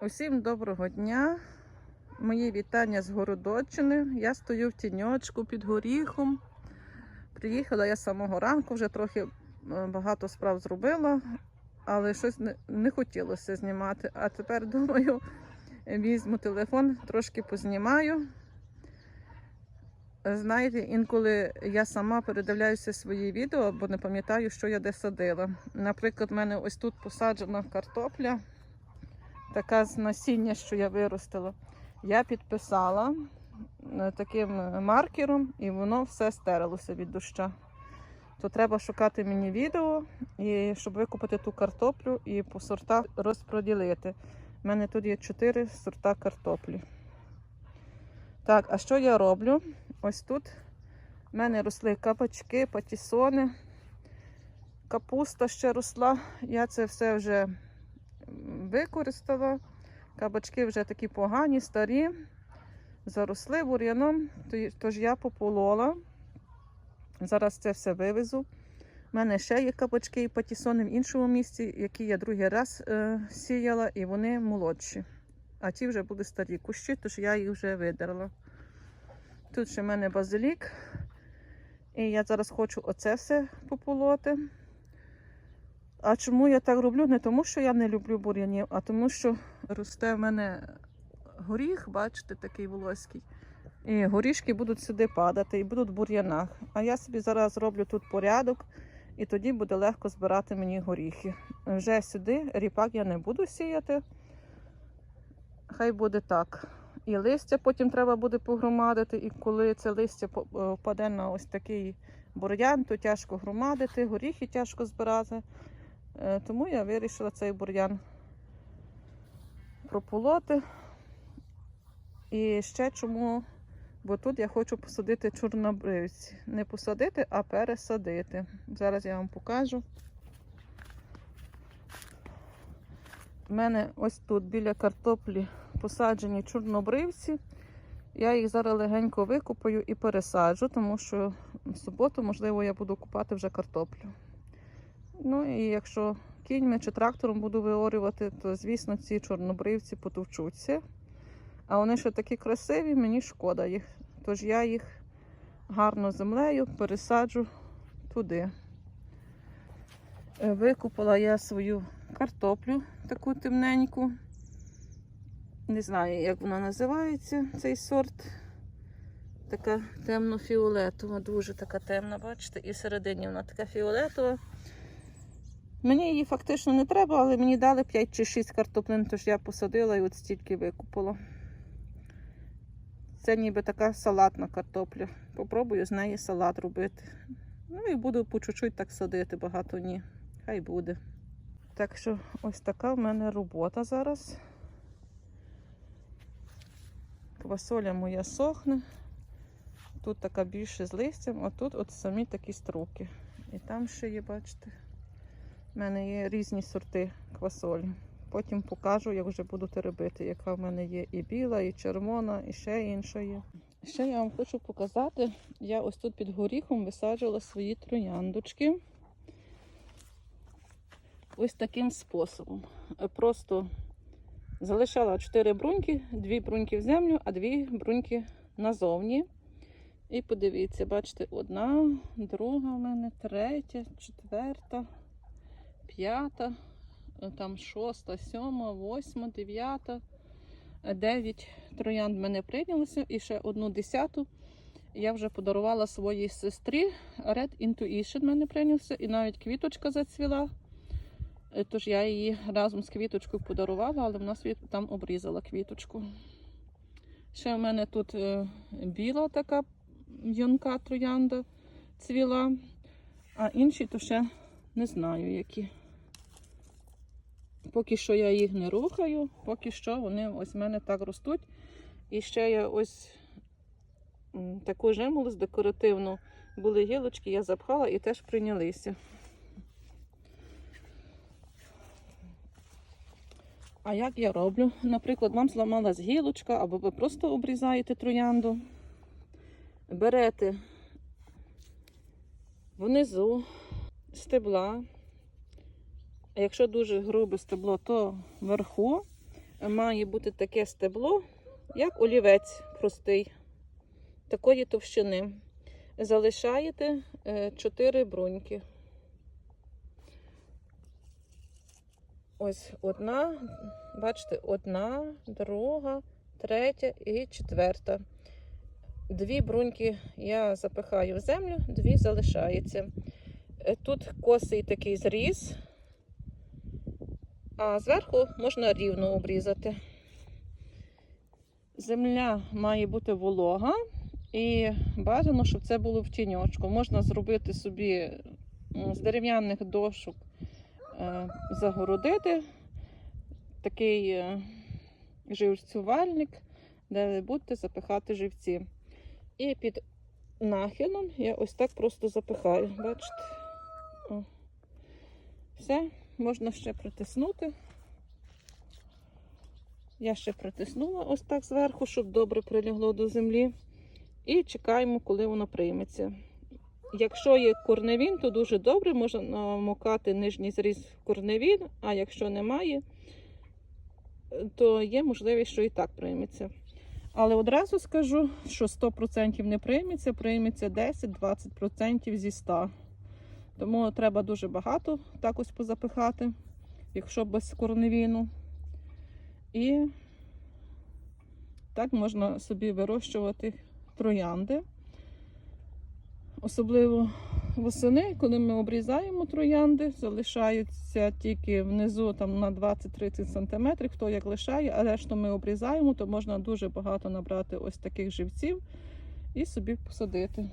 Усім доброго дня. Мої вітання з Городоччини. Я стою в тіньочку під горіхом. Приїхала я самого ранку, вже трохи е, багато справ зробила, але щось не, не хотілося знімати. А тепер думаю, візьму телефон, трошки познімаю. Знаєте, інколи я сама передивляюся свої відео, бо не пам'ятаю, що я де садила. Наприклад, в мене ось тут посаджена картопля така з насіння, що я виростила. Я підписала е, таким маркером, і воно все стерилося від доща. То треба шукати мені відео, і щоб викупити ту картоплю і по сортах розподілити. У мене тут є чотири сорта картоплі. Так, а що я роблю? Ось тут в мене росли кабачки, патісони, капуста ще росла. Я це все вже використала. Кабачки вже такі погані, старі, заросли бур'яном, тож я пополола. Зараз це все вивезу. У мене ще є кабачки і патісони в іншому місці, які я другий раз е, сіяла, і вони молодші. А ті вже були старі кущі, тож я їх вже видерла. Тут ще в мене базилік. І я зараз хочу оце все пополоти. А чому я так роблю? Не тому, що я не люблю бур'янів, а тому, що росте в мене горіх, бачите, такий волоський. І горішки будуть сюди падати і будуть в бур'янах. А я собі зараз зроблю тут порядок, і тоді буде легко збирати мені горіхи. Вже сюди ріпак я не буду сіяти. Хай буде так. І листя потім треба буде погромадити, і коли це листя е, впаде на ось такий бур'ян, то тяжко громадити, горіхи тяжко збирати. Е, Тому я вирішила цей бур'ян прополоти. І ще чому? Бо тут я хочу посадити чорнобривці. Не посадити, а пересадити. Зараз я вам покажу. У мене ось тут біля картоплі посаджені чорнобривці. Я їх зараз легенько викопаю і пересаджу, тому що в суботу, можливо, я буду купати вже картоплю. Ну і якщо кіньми чи трактором буду виорювати, то звісно ці чорнобривці потовчуться. А вони ще такі красиві, мені шкода їх. Тож я їх гарно землею пересаджу туди. Е, Викупила я свою картоплю, таку темненьку. Не знаю, як вона називається, цей сорт. Така темно-фіолетова, дуже така темна, бачите, і всередині вона така фіолетова. Мені її фактично не треба, але мені дали 5 чи 6 картоплин, тож я посадила і от стільки викупила. Це ніби така салатна картопля. Попробую з неї салат робити. Ну і буду по чуть-чуть так садити, багато ні. Хай буде. Так що ось така в мене робота зараз. Квасоля моя сохне. Тут така більше з листям, а тут от самі такі струки. І там ще є, бачите. У мене є різні сорти квасолі. Потім покажу, як вже буду теребити, яка в мене є і біла, і червона, і ще інша є. Ще я вам хочу показати, я ось тут під горіхом висаджувала свої трояндочки. Ось таким способом. Просто залишала 4 бруньки, 2 бруньки в землю, а 2 бруньки назовні. І подивіться, бачите, одна, друга в мене, третя, четверта, п'ята, там шоста, сьома, восьма, дев'ята, дев'ять троянд мене прийнялося і ще одну десяту. Я вже подарувала своїй сестрі. Red Intuition мене прийнявся, і навіть квіточка зацвіла. Е, Тож я її разом з квіточкою подарувала, але вона собі там обрізала квіточку. Ще в мене тут е, біла така юнка троянда цвіла, а інші то ще не знаю які. Поки що я їх не рухаю, поки що вони ось в мене так ростуть. І ще я ось таку жимолость декоративну були гілочки, я запхала і теж прийнялися. А як я роблю? Наприклад, вам зламалась гілочка, або ви просто обрізаєте троянду, берете внизу стебла. А якщо дуже грубе стебло, то вверху. має бути таке стебло, як олівець простий, такої товщини. Залишаєте 4 бруньки. Ось одна, бачите, одна, друга, третя і четверта. Дві бруньки я запихаю в землю, дві залишаються. Е, Тут косий такий зріз, а зверху можна рівно обрізати. Земля має бути волога і бажано, щоб це було в тіньочку. Можна зробити собі з дерев'яних дошок, е, загородити такий е, живцювальник, де будете запихати живці. І під нахилом я ось так просто запихаю. Бачите? Все, можна ще притиснути. Я ще притиснула ось так зверху, щоб добре прилягло до землі. І чекаємо, коли воно прийметься. Якщо є корневін, то дуже добре, можна намокати нижній зріз корневін, а якщо немає, то є можливість, що і так прийметься. Але одразу скажу, що 100% не прийметься, прийметься 10-20% зі 100. Тому треба дуже багато так ось позапихати, якщо без корневіну. І так можна собі вирощувати троянди. Особливо восени, коли ми обрізаємо троянди, залишаються тільки внизу там, на 20-30 см, хто як лишає, а решту ми обрізаємо, то можна дуже багато набрати ось таких живців і собі посадити.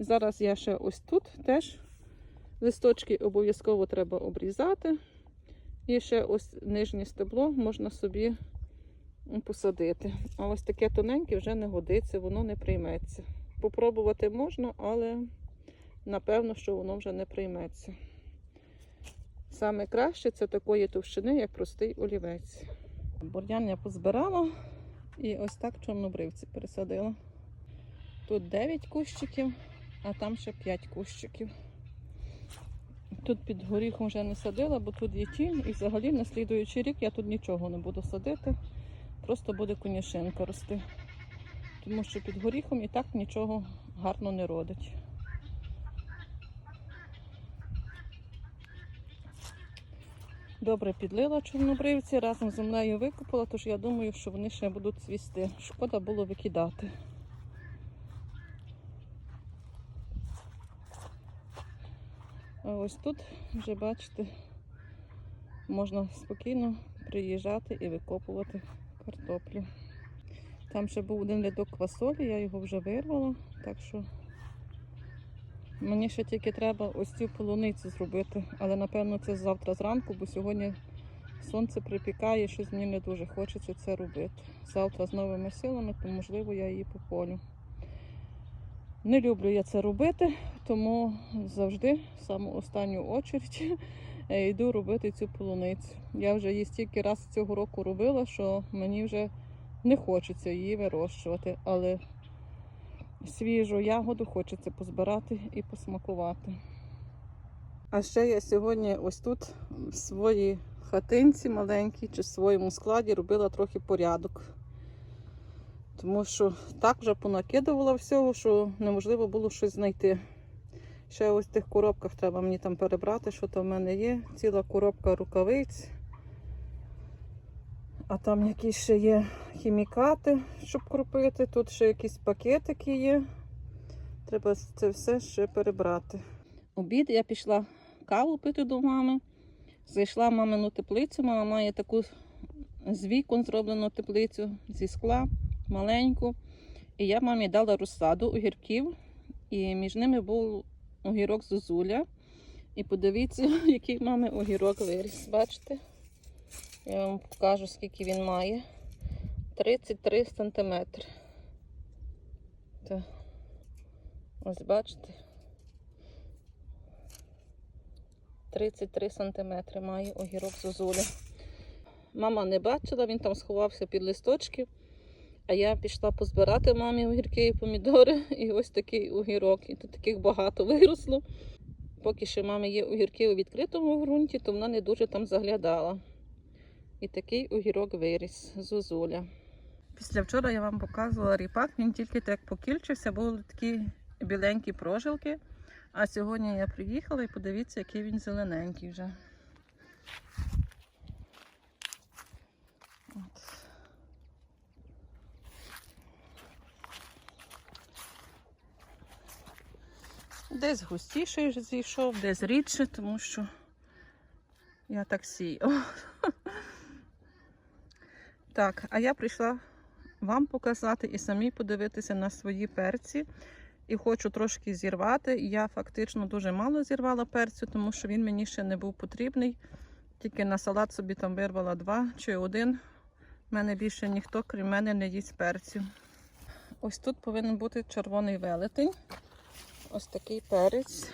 Зараз я ще ось тут теж листочки обов'язково треба обрізати. І ще ось нижнє стебло можна собі посадити. А ось таке тоненьке вже не годиться, воно не прийметься. Попробувати можна, але напевно, що воно вже не прийметься. Саме краще це такої товщини, як простий олівець. Бур'ян я позбирала і ось так чорнобривці пересадила. Тут 9 кущиків, а там ще 5 кущиків. Тут під горіхом вже не садила, бо тут є тінь, і взагалі на слідуючий рік я тут нічого не буду садити, просто буде конюшинка рости. Тому що під горіхом і так нічого гарно не родить. Добре підлила чорнобривці, разом з землею викопала, тож я думаю, що вони ще будуть цвісти. Шкода було викидати. А ось тут вже бачите, можна спокійно приїжджати і викопувати картоплю. Там ще був один рядок квасолі, я його вже вирвала, так що мені ще тільки треба ось цю полуницю зробити, але напевно це завтра зранку, бо сьогодні сонце припікає, щось мені не дуже хочеться це робити. Завтра з новими силами, то можливо я її пополю. Не люблю я це робити, тому завжди, в саму останню очередь, е, йду робити цю полуницю. Я вже її стільки раз цього року робила, що мені вже не хочеться її вирощувати, але свіжу ягоду хочеться позбирати і посмакувати. А ще я сьогодні ось тут в своїй хатинці маленькій чи в своєму складі робила трохи порядок. Тому що так вже понакидувала всього, що неможливо було щось знайти. Ще ось в тих коробках треба мені там перебрати, що там в мене є. Ціла коробка рукавиць. А там якісь ще є хімікати, щоб кропити. Тут ще якісь пакетики є. Треба це все ще перебрати. Обід я пішла каву пити до мами. Зайшла в мамину теплицю. Мама має таку з вікон зроблену теплицю зі скла маленьку. І я мамі дала розсаду огірків, і між ними був огірок зозуля. І подивіться, який мами огірок виріс. Бачите? Я вам покажу, скільки він має. 33 сантиметри. Ось бачите. 33 сантиметри має огірок зозуля. Мама не бачила, він там сховався під листочки. А я пішла позбирати мамі огірки і помідори. І ось такий огірок. І тут таких багато виросло. Поки ще мами є огірки у відкритому ґрунті, то вона не дуже там заглядала. І такий огірок виріс, зозуля. Після вчора я вам показувала ріпак, він тільки так покільчився, були такі біленькі прожилки. А сьогодні я приїхала і подивіться, який він зелененький вже. Десь густіший вже зійшов, десь рідше, тому що я так сію. Так, а я прийшла вам показати і самі подивитися на свої перці. І хочу трошки зірвати. Я фактично дуже мало зірвала перцю, тому що він мені ще не був потрібний. Тільки на салат собі там вирвала два чи один. У мене більше ніхто, крім мене, не їсть перцю. Ось тут повинен бути червоний велетень. Ось такий перець.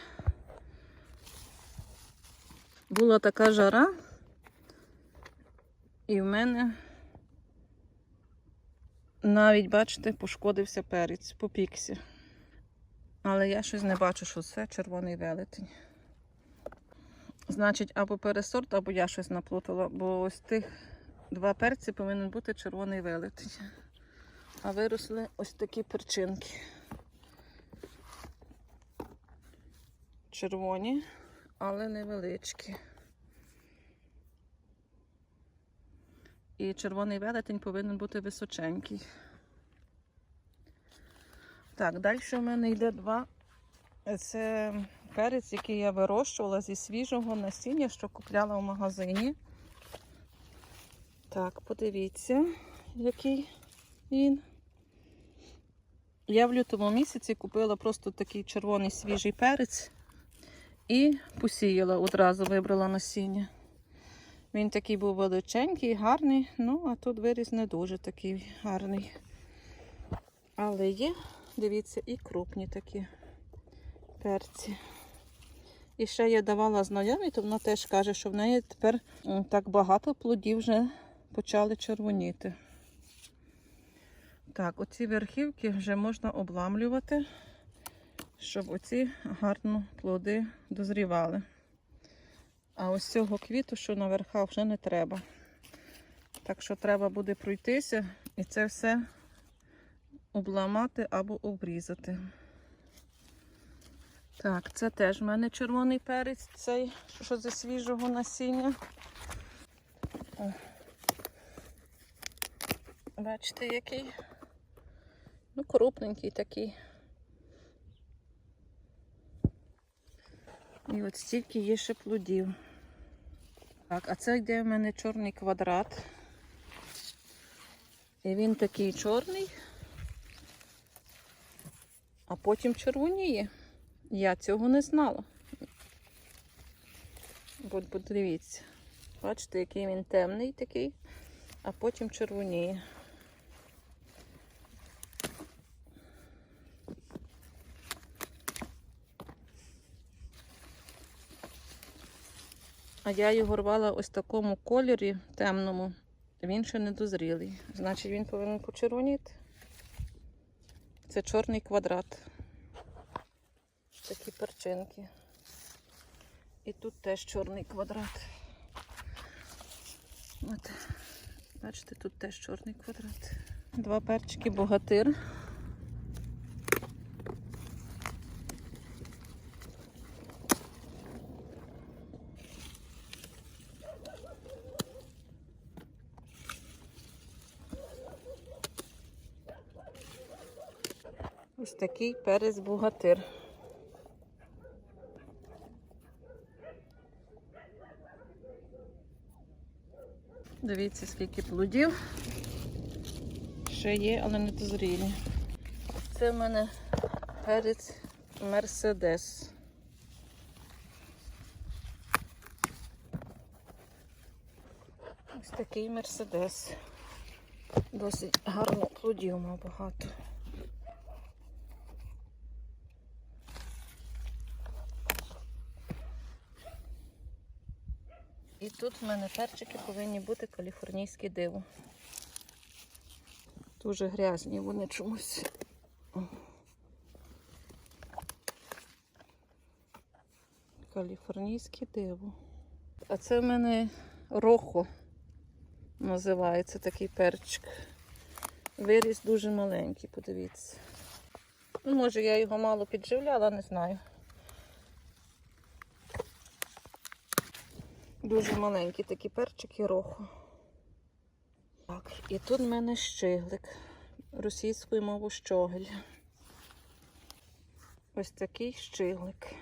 Була така жара, і в мене навіть, бачите, пошкодився перець, попікся. Але я щось не бачу, що це червоний велетень. Значить, або пересорт, або я щось наплутала, бо ось тих два перці повинен бути червоний велетень. А виросли ось такі перчинки. Червоні, але невеличкі. І червоний велетень повинен бути височенький. Так, далі в мене йде два. Це перець, який я вирощувала зі свіжого насіння, що купляла в магазині. Так, подивіться, який він. Я в лютому місяці купила просто такий червоний свіжий перець і посіяла одразу, вибрала насіння. Він такий був величенький, гарний, ну а тут виріс не дуже такий гарний. Але є, дивіться, і крупні такі перці. І ще я давала знайомій, то вона теж каже, що в неї тепер так багато плодів вже почали червоніти. Так, оці верхівки вже можна обламлювати, щоб оці гарно плоди дозрівали. А ось цього квіту, що на верхах, вже не треба. Так що треба буде пройтися і це все обламати або обрізати. Так, це теж в мене червоний перець, цей, що зі свіжого насіння. Бачите, який? Ну, крупненький такий. І от стільки є ще плодів. Так, а це йде в мене чорний квадрат. І він такий чорний, а потім червоніє. Я цього не знала. От подивіться. Бачите, який він темний такий, а потім червоніє. А я його рвала ось в такому кольорі темному. Він ще не дозрілий. Значить, він повинен почервоніти. Це чорний квадрат. Такі перчинки. І тут теж чорний квадрат. От. Бачите, тут теж чорний квадрат. Два перчики богатир. Ось такий перець богатир. Дивіться, скільки плодів. Ще є, але не дозрілі. Це в мене перець Мерседес. Ось такий Мерседес. Досить гарно плодів мав багато. І тут в мене перчики повинні бути каліфорнійське диво. Дуже грязні вони чомусь. Каліфорнійське диво. А це в мене рохо. називається такий перчик. Виріс дуже маленький, подивіться. Може, я його мало підживляла, не знаю. Дуже маленький такий перчик і роху. Так, і тут в мене щиглик. Російською мовою щогель. Ось такий щиглик.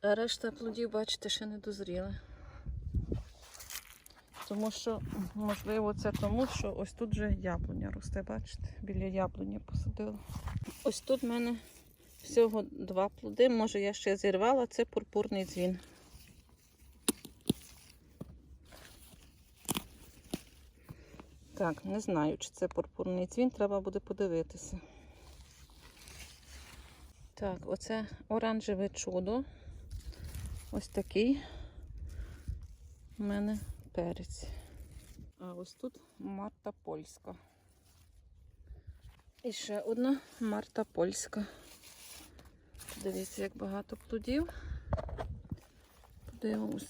А решта плодів, бачите, ще не дозріли. Тому що, можливо, це тому, що ось тут вже яблуня росте, бачите? Біля яблуні посадила. Ось тут в мене всього два плоди. Може, я ще зірвала, це пурпурний дзвін. Так, не знаю, чи це пурпурний дзвін, треба буде подивитися. Так, оце оранжеве чудо. Ось такий у мене перець. А ось тут Марта Польська. І ще одна Марта Польська. Дивіться, як багато плодів. Подивимось.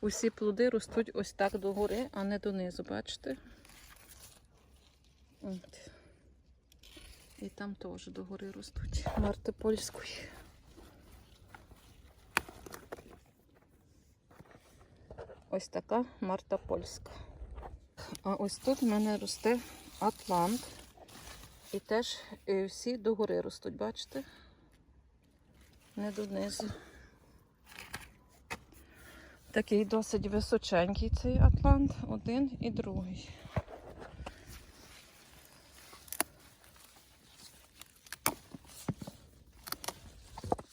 Усі плоди ростуть ось так догори, а не донизу, бачите? От. І там теж догори ростуть. Марти польської. Ось така Марта польська. А ось тут в мене росте Атлант. І теж всі догори ростуть, бачите? Не донизу. Такий досить височенький цей Атлант, один і другий.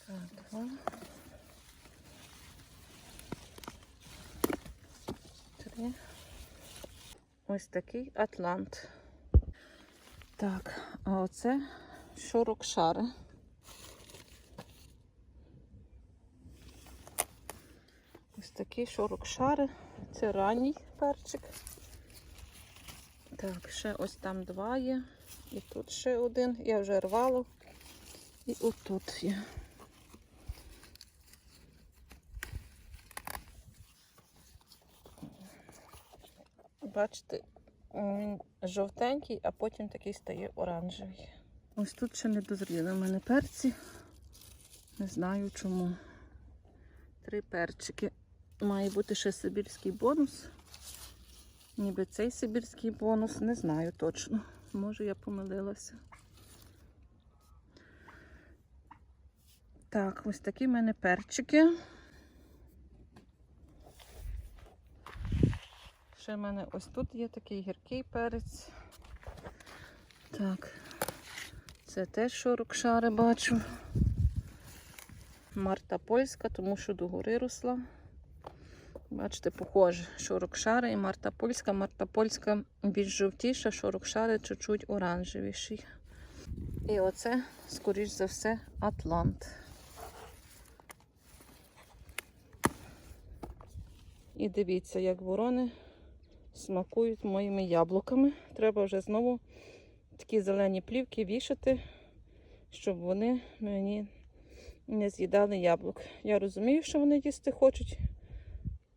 Так, два. Три. Ось такий Атлант. Так, а оце шорокшари. Ось такий шорокшари. Це ранній перчик. Так, ще ось там два є. І тут ще один. Я вже рвала. І отут є. Бачите, він жовтенький, а потім такий стає оранжевий. Ось тут ще не дозріли в мене перці. Не знаю чому. Три перчики. Має бути ще сибірський бонус. Ніби цей сибірський бонус, не знаю точно. Може я помилилася. Так, ось такі в мене перчики. Ще в мене ось тут є такий гіркий перець. Так, це теж шорокшари бачу. Марта польська, тому що догори росла. Бачите, похоже, шорокшари і Марта польська. Марта польська більш жовтіша, шорокшари чуть-чуть оранжевіші. І оце, скоріш за все, Атлант. І дивіться, як ворони смакують моїми яблуками. Треба вже знову такі зелені плівки вішати, щоб вони мені не з'їдали яблук. Я розумію, що вони їсти хочуть,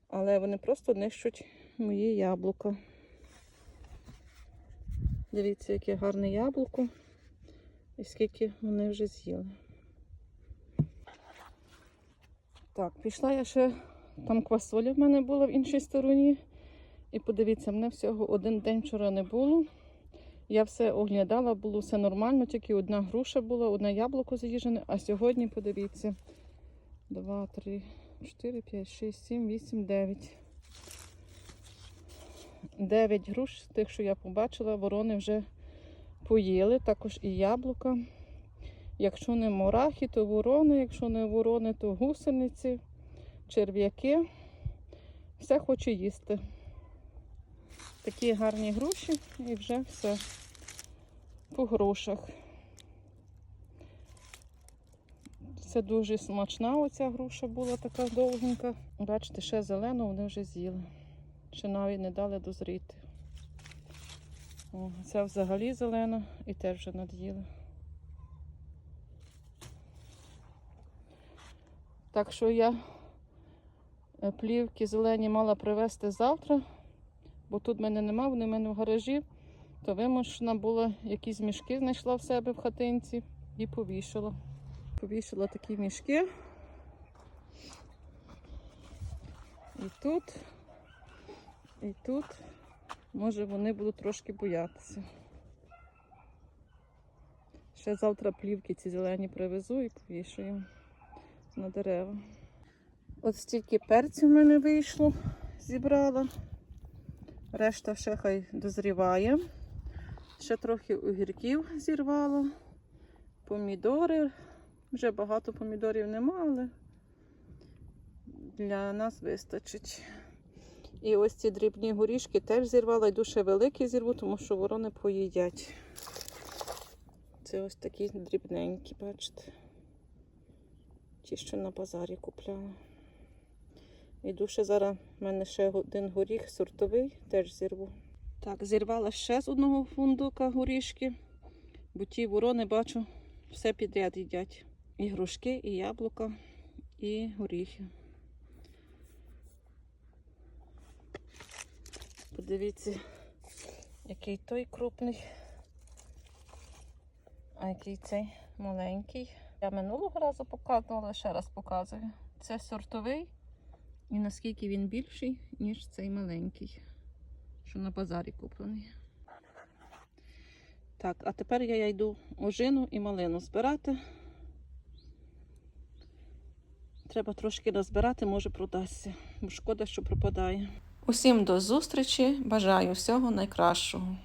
але вони просто нищуть мої яблука. Дивіться, яке гарне яблуко і скільки вони вже з'їли. Так, пішла я ще, там квасоля в мене була в іншій стороні. І подивіться, мене всього один день вчора не було. Я все оглядала, було все нормально, тільки одна груша була, одне яблуко заїжджене, а сьогодні, подивіться, 2, 3, 4, 5, 6, 7, 8, 9. 9 груш, тих, що я побачила, ворони вже поїли, також і яблука. Якщо не мурахи, то ворони, якщо не ворони, то гусениці, черв'яки. Все хоче їсти. Такі гарні груші і вже все по грушах. Це дуже смачна оця груша була така довгенька. Бачите, ще зелену вони вже з'їли. Ще навіть не дали дозріти. О, ця взагалі зелена і теж вже над'їла. Так що я плівки зелені мала привезти завтра, бо тут мене нема, вони в мене в гаражі, то вимушена була якісь мішки знайшла в себе в хатинці і повішала. Повішала такі мішки. І тут, і тут, може, вони будуть трошки боятися. Ще завтра плівки ці зелені привезу і повішаю на дерева. От стільки перців в мене вийшло, зібрала. Решта ще хай дозріває. Ще трохи огірків зірвала. Помідори. Вже багато помідорів нема, але для нас вистачить. І ось ці дрібні горішки теж зірвала, йду ще великі зірву, тому що ворони поїдять. Це ось такі дрібненькі, бачите. Ті, що на базарі купляла. Іду ще зараз в мене ще один горіх сортовий, теж зірву. Так, зірвала ще з одного фундука горішки, бо ті ворони бачу, все підряд їдять. І грушки, і яблука, і горіхи. Подивіться, який той крупний, а який цей маленький. Я минулого разу показувала, ще раз показую. Це сортовий, і наскільки він більший, ніж цей маленький, що на базарі куплений. Так, а тепер я йду ожину і малину збирати. Треба трошки назбирати, може продасться, бо шкода, що пропадає. Усім до зустрічі. Бажаю всього найкращого.